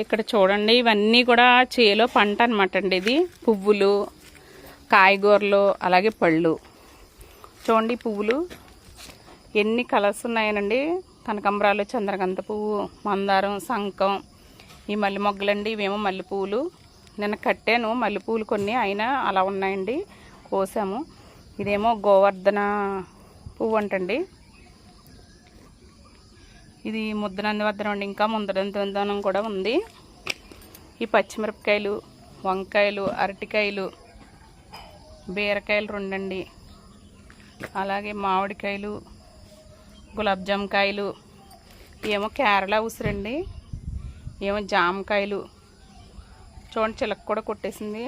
ఇక్కడ చూడండి ఇవన్నీ కూడా చేలో పంట అనమాట అండి ఇది. పువ్వులు కాయగూరలు అలాగే పళ్ళు. చూడండి పువ్వులు. ఎన్ని కలర్స్ ఉన్నాయనండి? కనకంబరాలు చంద్రకంత పువ్వు మందారం శంఖం ఈ మల్లె మొగ్గలండి ఇవేమో మల్లె పువ్వులు. నిన్న కట్టాను మల్లె పువ్వులు కొన్ని అయినా అలా ఉన్నాయండి కోసాము. ఇదేమో గోవర్ధన పువ్వు అంటండి. ఇది ముద్దనందివర్ధనం అండి ఇంకా ముద్దనందివర్ధనం కూడా ఉంది. ఈ పచ్చిమిరపకాయలు వంకాయలు అరటికాయలు బీరకాయలు రెండండి. అలాగే మామిడికాయలు గులాబ్జామకాయలు కాయలు ఏమో కేరళ ఉసిరండి ఏమో జామకాయలు. చూడండి చిలక కూడా కొట్టేసింది.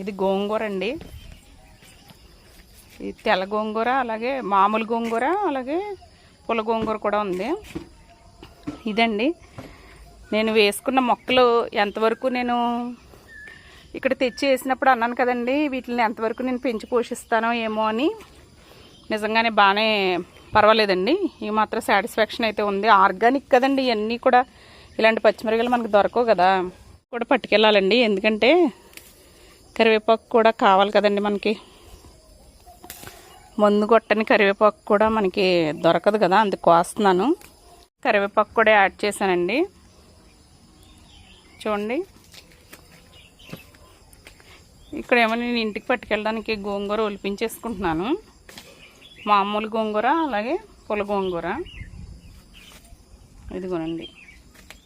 ఇది గోంగూర అండి. ఇది తెల్ల గోంగూర అలాగే మామూలు గోంగూర అలాగే పుల్ల గోంగూర కూడా ఉంది. ఇదండి. నేను వేసుకున్న మొక్కలు ఎంతవరకు నేను ఇక్కడ తెచ్చి వేసినప్పుడు అన్నాను కదండి వీటిని ఎంతవరకు నేను పెంచి పోషిస్తానో ఏమో అని. నిజంగానే బాగానే పర్వాలేదండి. ఈ మాత్రం సాటిస్ఫాక్షన్ అయితే ఉంది. ఆర్గానిక్ కదండి ఇవన్నీ కూడా. ఇలాంటి పచ్చిమిరగలు మనకు దొరకవు కదా. కూడా పట్టుకెళ్ళాలండి. ఎందుకంటే కరివేపాకు కూడా కావాలి కదండి మనకి. మందు కొట్టని కరివేపాకు కూడా మనకి దొరకదు కదా అందుకు కోస్తున్నాను. కరివేపాకు కూడా యాడ్ చేశానండి. చూడండి. ఇక్కడ ఏమో నేను ఇంటికి పట్టుకెళ్ళడానికి గోంగూర ఒలిపించేసుకుంటున్నాను. మామూలు గోంగూర అలాగే పుల గోంగూర ఇదిగోనండి.